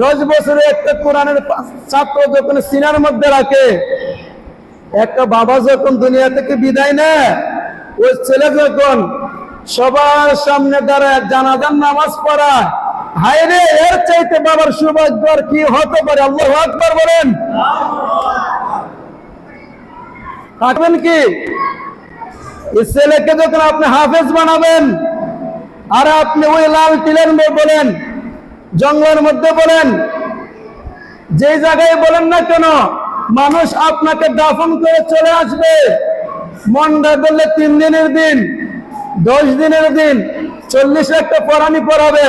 দশ বছরে একটা কোরআনের ছাত্র যখন সিনার মধ্যে রাখে, একটা বাবা যখন দুনিয়া থেকে বিদায় নেয়, ওই ছেলে যখন সবার সামনে দাঁড়ায় জানাজান নামাজ পড়ায়, হায় রে, এর চাইতে বাবার সৌভাগ্য আর কি হতে পারে? আল্লাহ আকবার বলেন। থাকবেন কি? ছেলেকে যখন আপনি হাফেজ বানাবেন, আর আপনি ওই লাল মধ্যে বলেন জঙ্গলের মধ্যে বলেন যে জায়গায় বলেন না কেন, মানুষ আপনাকে দাফন করে চলে আসবে। মনটা বললে তিন দিনের দিন, দশ দিনের দিন, চল্লিশ একটা পরানি পড়াবে।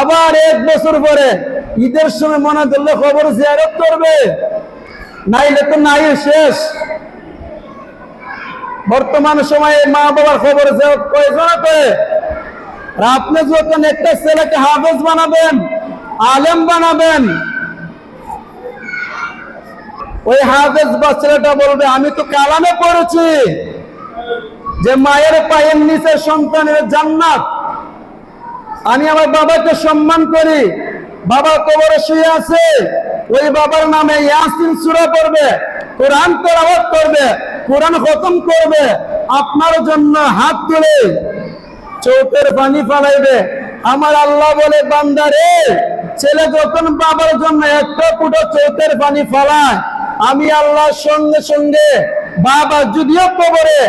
আবার এক বছর পরে ঈদের সময় মনে ধরলে খবর জিয়ারত করবে। নাইলে তো নাই শেষ। বর্তমান সময়ে মা বাবার খবর জিয়ারত কয়জন করে আর আপনি যখন একটা ছেলেকে হাফেজ বানাবেন, আলেম বানাবেন, ওই হাফেজ বা ছেলেটা বলবে, আমি তো কালামে পড়েছি যে মায়ের পায়ের নিচে সন্তানের জান্নাত। আমি আমার বাবাকে সম্মান করি। বাবা কবরে শুয়ে আছে। ওই বাবার নামে ইয়াসিন সূরা পড়বে, কোরআন তেলাওয়াত করবে, কোরআন খতম করবে। আপনার জন্য হাত তুলে চৌকের পানি ফালাইবে। আমার আল্লাহ বলে বান্দারে ছেলে যখন বাবার জন্য একটা ফুটো চৌকের পানি ফালায়, আমি আল্লাহর সঙ্গে সঙ্গে বাবা যদিও কবরে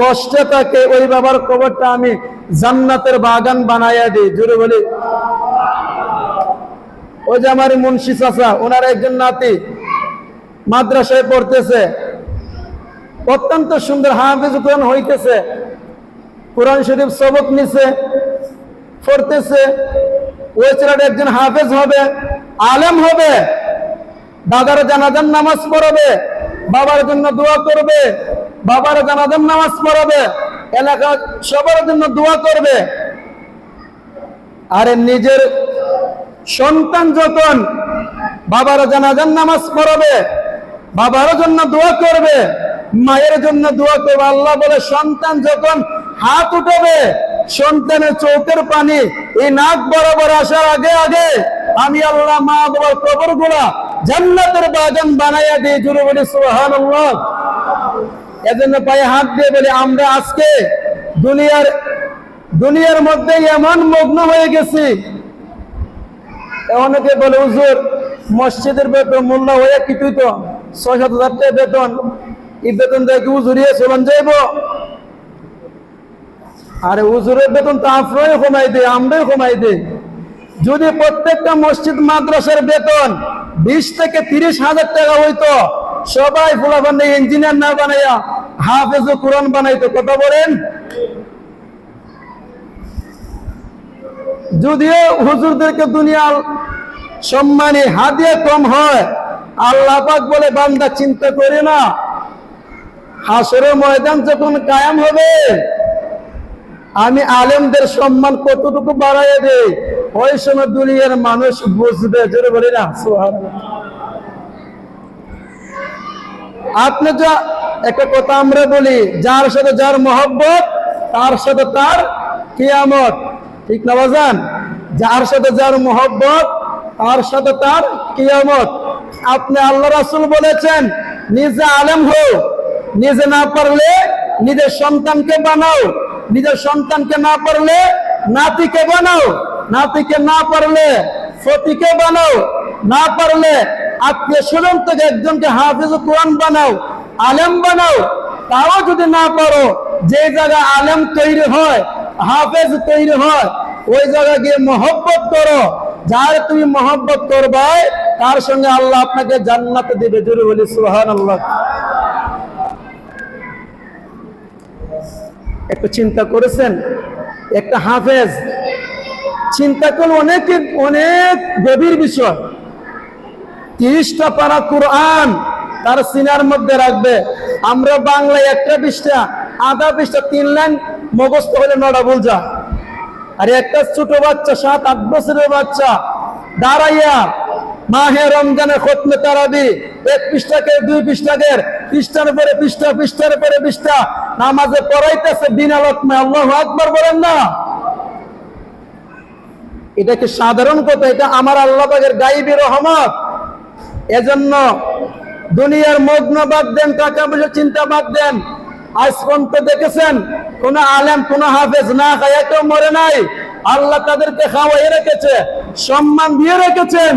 কষ্টে থাকে, ওই বাবার কবরটা আমি জান্নাতের বাগান বানাইয়া দিই। জুড়ে বলি। ওই যে আমার মুন্সি চাচা, ওনার একজন নাতি মাদ্রাসায় পড়তেছে। অত্যন্ত সুন্দর হাফিজ হইতেছে। কোরআন শরীফ সবক নিছে, পড়তেছে, ওই ছেলেটা একজন হাফেজ হবে, আলেম হবে দাদার জানাজান নামাজ পড়াবে, বাবার জন্য দোয়া করবে, বাবার জানাজান নামাজ পড়াবে, এলাকা সবার জন্য দোয়া করবে। আরে নিজের সন্তান যখন বাবার জানাজান নামাজ পড়াবে, বাবার জন্য দোয়া করবে। মায়ের জন্য দোয়া করবে। আল্লাহ বলে, সন্তান যখন হাত উঠাবে, সন্তানের চোখের পানি এই নাক বরাবর আসার আগে আগে আমি আল্লাহ মা বাবার কবরগুলা জান্নাতের বাগান বানাইয়া দিয়ে জুড়ে বলি সুহান এজন্য পায়ে হাত দিয়ে বলি, আমরা আজকে দুনিয়ার দুনিয়ার মধ্যে এমন মগ্ন হয়ে গেছি। অনেকে বলে, হুজুর, মসজিদের বেতন মূল্য হয়ে কি তুই তো, ছয় সাত হাজার টাকা বেতন। এই বেতন দিয়ে কি হুজুরিয়ে চলন যাইব? আরে হুজুরের বেতন তো আপনারাই কমাই দে আমরাই কমাই দে যদি প্রত্যেকটা মসজিদ মাদ্রাসার বেতন বিশ থেকে তিরিশ হাজার টাকা হইতো, সবাই ফুলাফান্ডে ইঞ্জিনিয়ার না বানাইয়া হাফেজ ও কোরআন বানাইতো, কথা বলেন? যদিও হুজুরদেরকে দুনিয়ার সম্মানে হাদিয়া কম হয়, আল্লাহ পাক বলে, বান্দা চিন্তা করে না। হাসরের ময়দান যখন কায়াম হবে, আমি আলেমদের সম্মান কতটুকু বাড়াইয়ে দেই? ওই সময় দুনিয়ার মানুষ বুঝবে, জোরে বলি আপনি যা, একটা কথা আমরা বলি, যার সাথে যার মহব্বত, তার সাথে তার কিয়ামত। ঠিক না বাজান? যার সাথে যার মহব্বত, তার সাথে তার কিয়ামত। আপনি আল্লাহ রাসূল বলেছেন, নিজে আলেম হও। নিজে না পারলে নিজের সন্তানকে বানাও। নিজের সন্তানকে না পারলে নাতিকে বানাও। নাতিকে না পারলে সতীকে বানাও। না পারলে আত্মীয় স্বজন থেকে একজনকে হাফিজ কোরআন বানাও, আলেম বানাও। তাও যদি না পারো, যে জায়গায় আলেম তৈরি হয়, হাফেজ তৈরি হয়, ওই জায়গায় গিয়ে মহব্বত করো। যার তুমি মহব্বত করবে তার সঙ্গে আল্লাহ আপনাকে জান্নাতে দিবে। বলি সুহান আল্লাহ একটু চিন্তা করেছেন? একটা হাফেজ। চিন্তা করলে অনেক অনেক গভীর বিষয়। তিরিশটা পারা কোরআন তার সিনার মধ্যে রাখবে। আমরা বাংলায় একটা পৃষ্ঠা, আধা পৃষ্ঠা, তিন লাইন মুখস্থ হলে ভুল যা আর একটা ছোট বাচ্চা, সাত, আট বছরের বাচ্চা, দাঁড়াইয়া মাহে রমজানের খতমে তারাবি। এক পৃষ্ঠাকে দুই পৃষ্ঠাকে পৃষ্ঠার পরে পৃষ্ঠা, পৃষ্ঠার পরে পৃষ্ঠা। নামাজে পড়াইতেছে বিনা লক্ষ্মে আল্লাহ আকবার বলেন না। এটা কি সাধারণ কথা? এটা আমার আল্লাহ পাকের গাইবি রহমত। এজন্য দুনিয়ার মগ্ন বাদ দেন, টাকা পয়সা চিন্তা বাদ দেন। আজ পর্যন্ত দেখেছেন, কোন আলেম, কোন হাফেজ না খাইয়া কেউ মরে নাই। আল্লাহ তাদেরকে খাওয়াই রেখেছে, সম্মান দিয়ে রেখেছেন।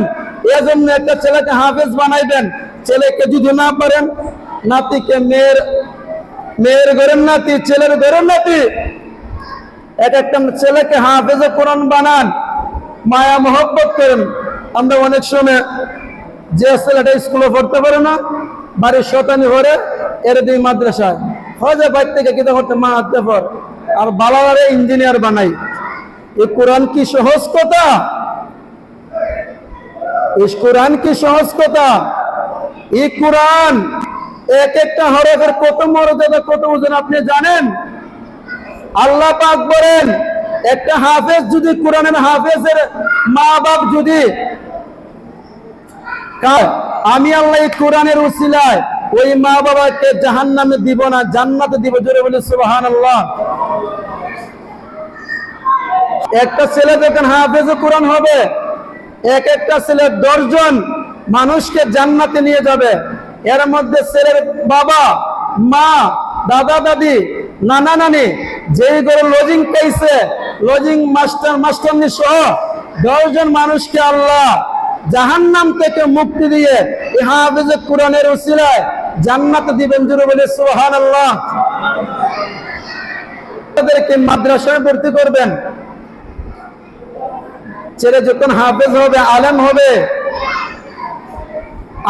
এজন্য একটা ছেলেকে হাফেজ বানাইবেন। ছেলেকে যদি না পারেন, নাতিকে মেয়ের মেয়ের ঘরের নাতি, ছেলের ঘরের নাতি, এক একটা ছেলেকে হাফেজে কোরআন বানান, মায়া মহব্বত করেন। আমরা অনেক সময় যে ছেলেটা স্কুলে পড়তে পারে না, বাড়ির শতানি ভরে এর দিই মাদ্রাসায়। হয় যে থেকে কিতা করতে মা হাতে পর আর বালারে ইঞ্জিনিয়ার বানাই। এই কোরআন কি সহজ কথা? কোরআন কি সহজ কথা? এই কোরআন এক একটা হরফের কত মর্যাদা কত ওজন আপনি জানেন? আল্লাহ পাক বলেন, একটা হাফেজ যদি কোরআনের হাফেজের মা বাপ যদি আমি আল্লাহ এই কোরআনের উসিলায় ওই মা বাবাকে জাহান নামে দিব না, জান্নাতে দিব, জোরে বলে সুবাহান আল্লাহ একটা ছেলে যখন হাফেজ কোরআন হবে এক একটা ছেলে দশজন মানুষকে জান্নাতে নিয়ে যাবে। এর মধ্যে ছেলের বাবা, মা, দাদা, দাদি, নানা, নানি, যেই করে লজিং পাইছে লজিং মাস্টার মাস্টারনি সহ দশজন মানুষকে আল্লাহ জাহান্নাম থেকে মুক্তি দিয়ে হাফেজে কোরআনের উসিলায় জান্নাত দিবেন জুড়ে বলে সোহান আল্লাহ তাদেরকে মাদ্রাসায় ভর্তি করবেন। ছেলে যখন হাফেজ হবে, আলেম হবে,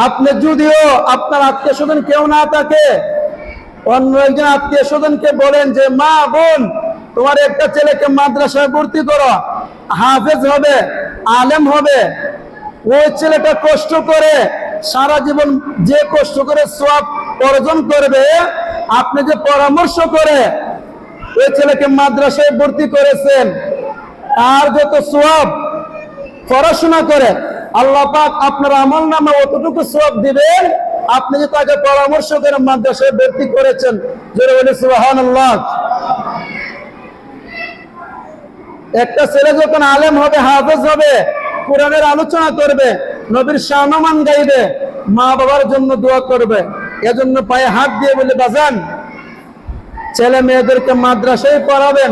আপনি যদিও আপনার আত্মীয় স্বজন কেউ না থাকে, অন্য একজন আত্মীয় স্বজনকে বলেন যে, মা, বোন, তোমার একটা ছেলেকে মাদ্রাসায় ভর্তি করো। হাফেজ হবে, আলেম হবে, ওই ছেলেটা কষ্ট করে সারা জীবন যে কষ্ট করে সব অর্জন করবে, আপনি যে পরামর্শ করে ওই ছেলেকে মাদ্রাসায় ভর্তি করেছেন আর যত সব পড়াশোনা করে। আল্লাহ পাক আপনার আমল নামে অতটুকু সব দিবেন। আপনি যে তাকে পরামর্শ করে মাদ্রাসায় ভর্তি করেছেন আল্লাহ একটা ছেলে যখন আলেম হবে, হাফেজ হবে, কোরআনের আলোচনা করবে, নবীর শানমান গাইবে, মা বাবার জন্য দোয়া করবে, এজন্য পায়ে হাত দিয়ে বলে, বাজান, ছেলে মেয়েদেরকে মাদ্রাসায় পড়াবেন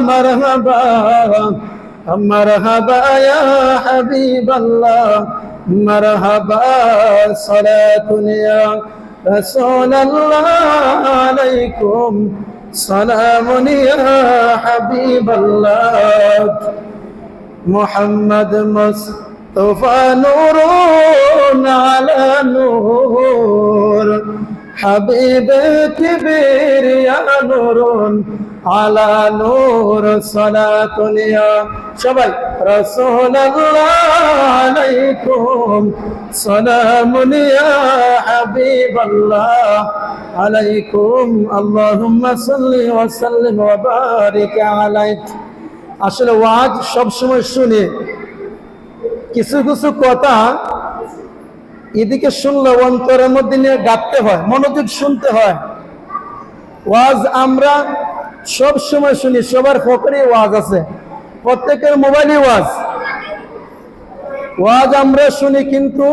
مرحبا مرحبا يا حبيب الله مرحبا صلاة يا رسول الله عليكم سلام يا حبيب الله محمد مصطفى نور على نور حبيب كبير يا نور على نور صلاة يا شباب رسول الله عليكم سلام يا حبيب الله عليكم اللهم صل وسلم وبارك عليك আসলে ওয়াজ সবসময় শুনি কিছু কিছু কথা এদিকে শুনলে অন্তরের মধ্যে নিয়ে গাঁথতে হয়, মনোযোগ শুনতে হয়। ওয়াজ আমরা সব সময় শুনি, সবার ফকরে ওয়াজ আছে, প্রত্যেকের মোবাইলে ওয়াজ। ওয়াজ আমরা শুনি কিন্তু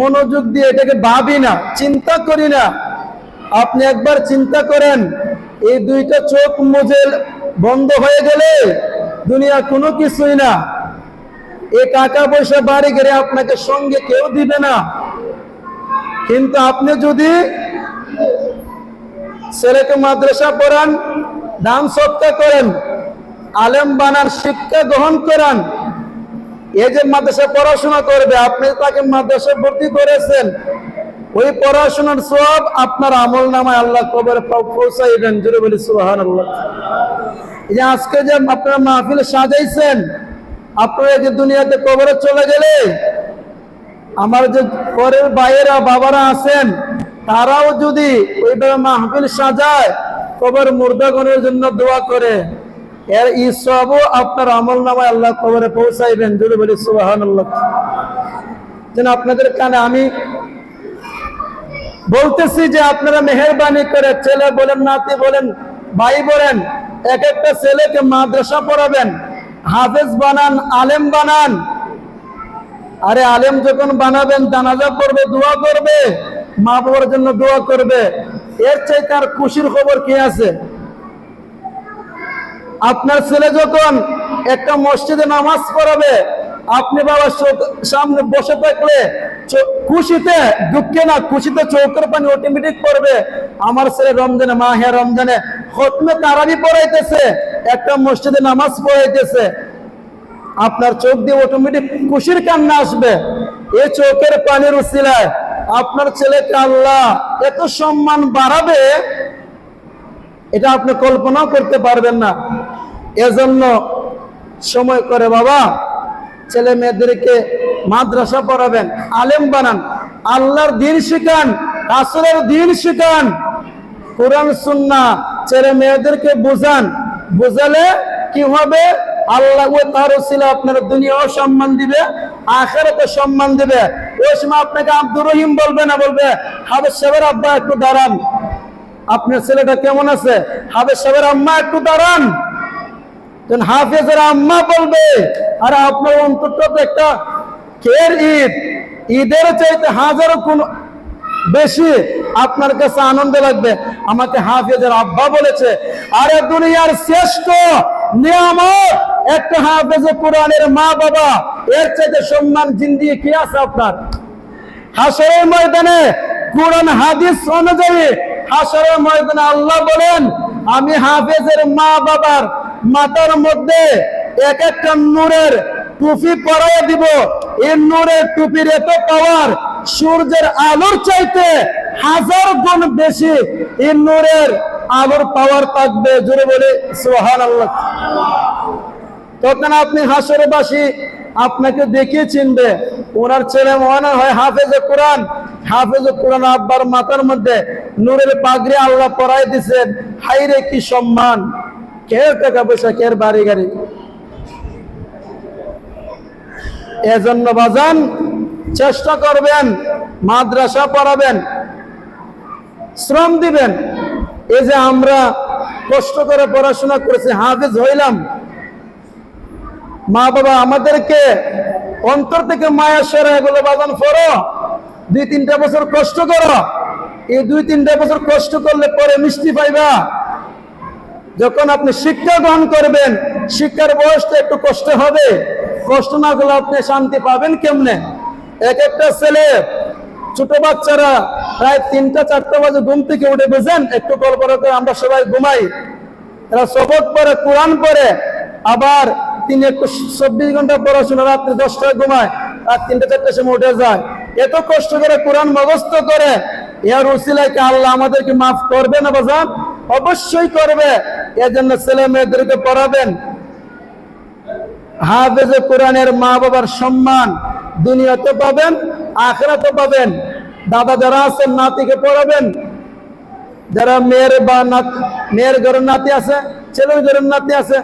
মনোযোগ দিয়ে এটাকে ভাবি না, চিন্তা করি না। আপনি একবার চিন্তা করেন, এই দুইটা চোখ মুজে বন্ধ হয়ে গেলে দুনিয়া কোনো কিছুই না। এ টাকা পয়সা বাড়ি গেলে আপনাকে সঙ্গে কেউ দিবে না। কিন্তু আপনি যদি ছেলেকে মাদ্রাসা পড়ান, দান সত্তা করেন, আলেম বানার শিক্ষা গ্রহণ করান এই যে মাদ্রাসা পড়াশোনা করবে, আপনি তাকে মাদ্রাসা ভর্তি করেছেন, ওই পড়াশোনার সব আপনার আমল নামায় আল্লাহ কবর পৌঁছাইবেন। জুড়ে বলি সুহান আল্লাহ যে আজকে যে আপনারা মাহফিল সাজাইছেন, আপনারা যে দুনিয়াতে কবরে চলে গেলে আমার যে পরের ভাইয়েরা বাবারা আছেন, তারাও যদি ওইভাবে মাহফিল সাজায়, কবর মুর্দাগণের জন্য দোয়া করে। এর ইসবও আপনার আমল নামায় আল্লাহ কবরে পৌঁছাইবেন যদি বলি সুবাহান আল্লাহ যেন আপনাদের কানে আমি বলতেছি যে আপনারা মেহরবানি করে ছেলে বলেন, নাতি বলেন, ভাই বলেন, এক একটা ছেলেকে মাদ্রাসা পড়াবেন, হাফেজ বানান, আলেম বানান আরে আলেম যখন বানাবেন, জানাজা করবে দোয়া করবে, মা বাবার জন্য দোয়া করবে। এর চাই তার খুশির খবর কি আছে? আপনার ছেলে যখন একটা মসজিদে নামাজ পড়াবে, আপনি বাবার সামনে বসে থাকলে খুশিতে, দুঃখে না, খুশিতে চৌকের পানি অটোমেটিক পড়বে। আমার ছেলে রমজানে মাহে রমজানে, খতমে তারাবি পড়াইতেছে, একটা মসজিদে নামাজ পড়াইতেছে। আপনার চোখ দিয়ে অটোমেটিক খুশির কান্না আসবে। এই চোখের পানির উসিলায় আপনার ছেলেকে আল্লাহ এত সম্মান বাড়াবে, এটা আপনি কল্পনাও করতে পারবেন না। এজন্য সময় করে বাবা, ছেলে মেয়েদেরকে মাদ্রাসা পড়াবেন, আলেম বানান, আল্লাহর দিন শিখান আসলের দিন শিখান। কোরআন সুন্না ছেলে মেয়েদেরকে বুঝান, বুঝালে কি হবে? আল্লাহ তার ছিল আপনার দুনিয়াও সম্মান দিবে, আখেরাতে সম্মান দিবে। ওই সময় আপনাকে আব্দুর রহিম বলবে না, বলবে হাবেজ সাহেবের আব্বা একটু দাঁড়ান। আপনার ছেলেটা কেমন আছে? হাবেজ সাহেবের আম্মা একটু দাঁড়ান। হাফেজের আম্মা বলবে, আর আপনার অন্তরটা তো একটা কের ঈদ। ঈদের চাইতে হাজারো কোন বেশি আপনার কাছে আনন্দ লাগবে। আমাকে হাফেজের আব্বা বলেছে, আরে দুনিয়ার শ্রেষ্ঠ নিয়ামত। একটা হাফেজে কোরআনের মা বাবা, এর চাইতে সম্মান জিন্দিয়ে কি আছে আপনার? হাসরের ময়দানে কোরআন, হাদিস অনুযায়ী হাসরের ময়দানে আল্লাহ বলেন, আমি হাফেজের মা বাবার মাথার মধ্যে এক একটা নূরের টুপি পরাই দিব। এই নূরের টুপির এত পাওয়ার সূর্যের আলোর চাইতে হাজার গুণ বেশি। এই নূরের আলোর পাওয়ার থাকবে, জোরে বলে সোহান আল্লাহ তখন আপনি হাসরবাসী? আপনাকে দেখিয়ে চিনবে, ওনার ছেলে মনে হয় হাফেজে কোরআন। হাফেজে কোরআন আব্বার মাথার মধ্যে নূরের পাগড়ি আল্লাহ পরাই দিছেন হাইরে কি সম্মান! কে টাকা পয়সা কে বাড়ি গাড়ি। এজন্য বাজান, চেষ্টা করবেন, মাদ্রাসা পড়াবেন, শ্রম দিবেন। এই যে আমরা কষ্ট করে পড়াশোনা করেছি, হাফেজ হইলাম। মা বাবা আমাদেরকে অন্তর থেকে মায়া সেরা এগুলো বাগান ফরো দুই তিনটা বছর কষ্ট করো। এই দুই তিনটা বছর কষ্ট করলে পরে মিষ্টি পাইবা। যখন আপনি শিক্ষা গ্রহণ করবেন, শিক্ষার বয়সটা একটু কষ্ট হবে। কষ্ট না করলে আপনি শান্তি পাবেন কেমনে? এক একটা ছেলে ছোট বাচ্চারা প্রায় তিনটা, চারটা বাজে ঘুম থেকে উঠে বুঝেন? একটু কল্পনা করে আমরা সবাই ঘুমাই। এরা শপথ পরে কোরআন পরে আবার তিনি একটু চব্বিশ ঘণ্টা পড়াশোনা, রাত্রে দশটায় ঘুমায়, রাত তিনটা, চারটার সময় উঠে যায়। এত কষ্ট করে কোরআন মগস্ত করে। এর উসিলাকে আল্লাহ আমাদেরকে মাফ করবে না বাজান? অবশ্যই করবে। এর জন্য ছেলে মেয়েদেরকে পড়াবেন। হাফেজে কোরআনের মা বাবার সম্মান দুনিয়াতে পাবেন, আখরাতে পাবেন। দাদা যারা আছেন, নাতিকে পড়াবেন। যারা মেয়ের বা মেয়ের ঘরের নাতি আছে, ছেলের ঘরের নাতি আছে,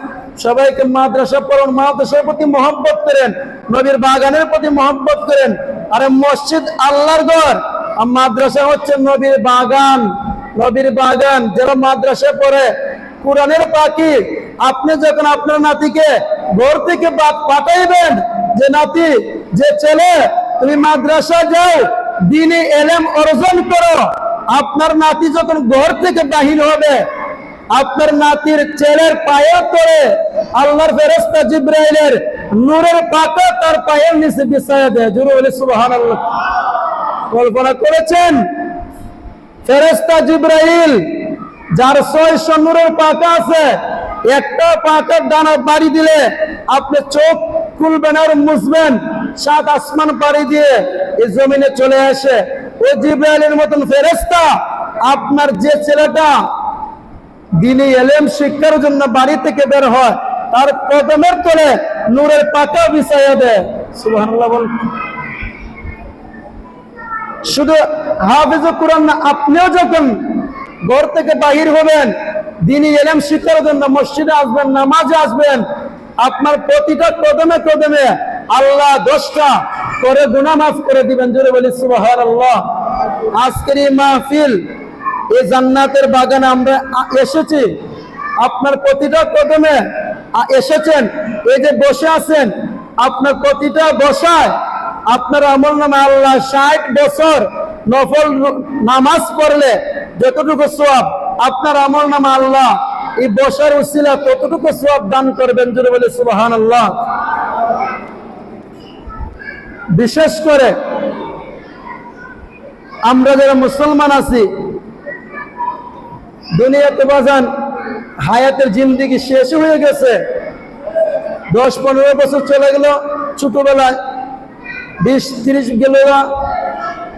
সবাইকে মাদ্রাসা পড়ান, মাদ্রাসার প্রতি মহব্বত করেন, নবীর বাগানের প্রতি মহব্বত করেন। আরে মসজিদ আল্লাহর ঘর। আর মাদ্রাসা হচ্ছে নবীর বাগান। নবীর বাগান, যারা মাদ্রাসা পড়ে, কোরআনের পাখি। আপনি যখন আপনার নাতিকে ঘর থেকে পাঠাইবেন, যে নাতি, যে ছেলে, তুমি মাদ্রাসা যাও দিনে এলেম অর্জন করো। আপনার নাতি যখন ঘর থেকে বাহির হবে, আপনার নাতির ছেলের পায়ে করে আল্লাহর ফেরেস্তা জিব্রাইলের নূরের পাতা তার পায়ের নিচে বিছায়া দেয়। জুরু বলে সুবহানাল্লাহ। কল্পনা করেছেন? ফেরেস্তা জিব্রাইল, যার ছয়শো নূরের পাকা আছে, একটা পাকার ডানা বাড়ি দিলে আপনি চোখ খুলবেন আর মুছবেন। সাত আসমান পাড়ি দিয়ে এই জমিনে চলে আসে। ওই জিব্রাইলের মতন ফেরেস্তা আপনার যে ছেলেটা দিনে এলেম শিক্ষার জন্য বাড়ি থেকে বের হয়, তার কদমের তলে নূরের পাকা বিছাইয়া দেয়। বল শুধু হাফিজ কোরআন না, আপনিও যখন ঘর থেকে বাহির হবেন, দিনী এলেম শিক্ষার জন্য মসজিদে আসবেন, নামাজে আসবেন, আপনার প্রতিটা কদমে কদমে আল্লাহ দশটা করে গুনাহ মাফ করে দিবেন। জোরে বলি আল্লাহ আজকের এই মাহফিল, এই জান্নাতের বাগানে আমরা এসেছি। আপনার প্রতিটা কদমে এসেছেন। এই যে বসে আছেন, আপনার প্রতিটা বসায় আপনার আমল নামে আল্লাহ ষাট বছর নফল নামাজ পড়লে যতটুকু সোয়াব আপনার আমল নামে আল্লাহ এই বসার উসিলা ততটুকু সোয়াব দান করবেন। যদি বলে সুবাহান আল্লাহ বিশেষ করে আমরা যারা মুসলমান আছি, দুনিয়াতে বাজান হায়াতের জিন্দিগি শেষ হয়ে গেছে। দশ পনেরো বছর চলে গেল ছোটবেলায়। বিশ তিরিশ গেল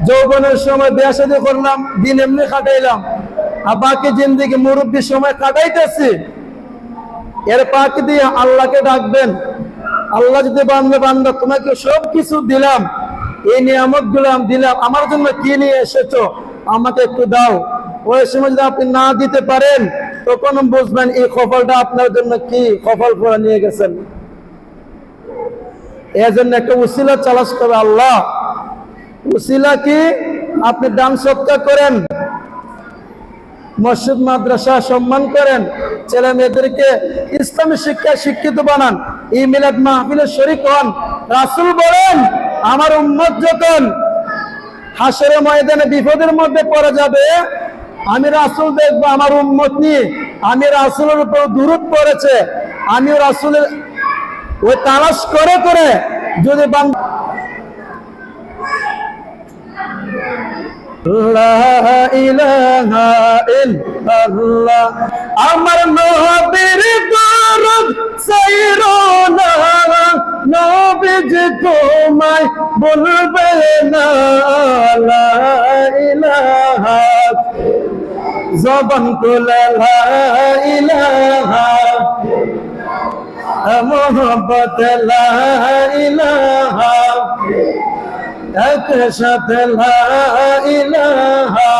যৌবনের সময় বিয়া শাদী করলাম, দিন এমনি কাটাইলাম। আর বাকি জিন্দিগি মুরব্বীর সময় কাটাইতেছি। এর পাকি দিয়ে আল্লাহকে ডাকবেন। আল্লাহ যদি বান্ধব বান্ধব তোমাকে সব কিছু দিলাম, এই নিয়ামত গুলাম দিলাম, আমার জন্য কি নিয়ে এসেছ, আমাকে একটু দাও। ওই সময় যদি আপনি না দিতে পারেন, তখন বুঝবেন এই কপালটা আপনার জন্য কি? কপাল করে নিয়ে গেছেন। এর জন্য একটা উসিলা চালাস করবে আল্লাহ। উসিলা কি? আপনি দান সৎকার করেন। মসজিদ, মাদ্রাসা সম্মান করেন। ছেলে মেয়েদেরকে ইসলামী শিক্ষায় শিক্ষিত বানান। এই মিলাদ মাহফিলের শরিক হন। রাসুল বলেন, আমার উম্মত যখন হাসরের ময়দানে বিপদের মধ্যে পড়ে যাবে, আমি রাসুল দেখব, আমার উম্মত নিয়ে। আমি রাসুলের উপর দূরত পড়েছে। আমি রাসুলের ওই তালাশ করে করে যদি বান লা ইলাহা ইল্লাল্লাহ আমার নবীর দরদ সাইরোনা নবীজি তোমায় বলবে না ইলাহা। জবান খুলে, লা ইলাহা। মোহব্বত, লা ইলাহা। এক সাথে লা ইলাহা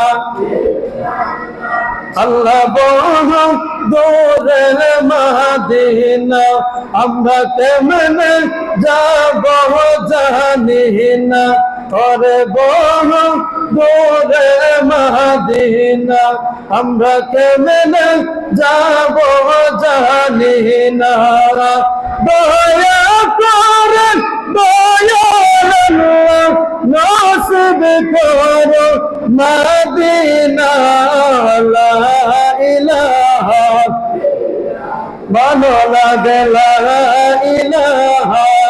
আল্লাহ বহু দূরে মাদিনা আমরা কেমনে যাব জানি না। করে বহু দূরে মাদিনা আমরা কেমনে যাব জানি না। দয়া করেন দয়াল নসিব করো মদিনা। লা ইলাহা, ভালো লাগে লা ইলাহা।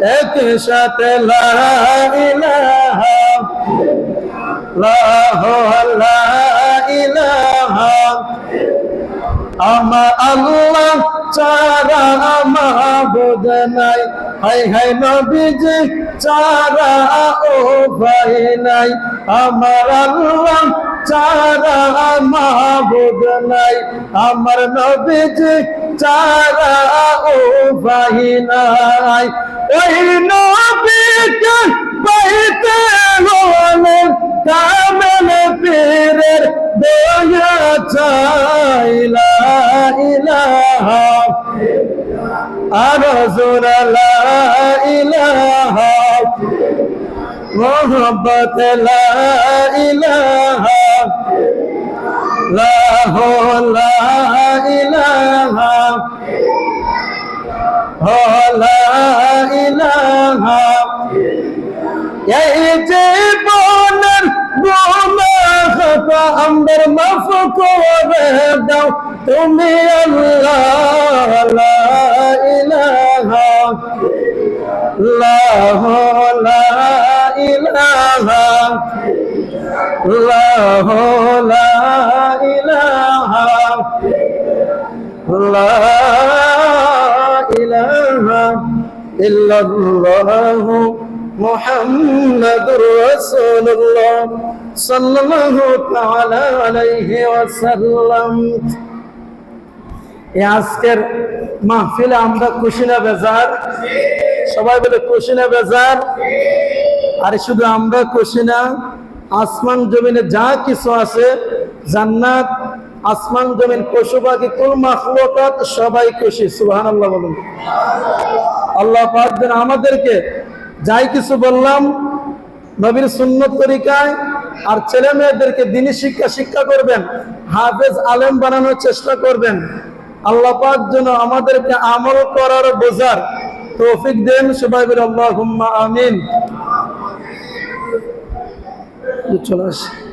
এক সাথে লা ইলাহা লাহ আমার আল্লাহ চারা মাহবুদ নাই। হাই হাই নবীজি চারা ও ভাই নাই। আমার আল্লাহ চারা মাহবুদ নাই। আমার নবীজি চারা ও ভাই নাই। ওই নবীকে পাইতে হলে কামেল পীরের দয়া চাইলা ইলাহা আর জোরা লা ইলাহা। মোহব্বত লা ইলাহা লা হো লা ইলাহা হো লা ইলাহা এই জীবনের গুনাহ খাতা আমদের মাফ করে দাও তুমি আল্লাহ লা ইলাহা লাহ লা ইলাহা লাহ লা ইলাহা লা ইলাহা ইল্লাল্লাহু মুহাম্মাদুর রাসূলুল্লাহ আজকের মাহফিলে আমরা বেজার? সবাই বলে বেজার? শুধু আমরা আসমান জমিনে যা কিছু আছে, জান্নাত, আসমান জমিন পশু পাখি কুল মাখলুকাত, সবাই খুশি বলুন। আল্লাহ পাক যেন আমাদেরকে যাই কিছু বললাম, নবীর সুন্নত তরিকায় আর ছেলে মেয়েদেরকে দিনী শিক্ষা শিক্ষা করবেন। হাফেজ আলেম বানানোর চেষ্টা করবেন। আল্লাপার জন্য আমাদেরকে আমল করার বোঝার তৌফিক দেন। সবাই আল্লাহ আমিন। চলে আসি।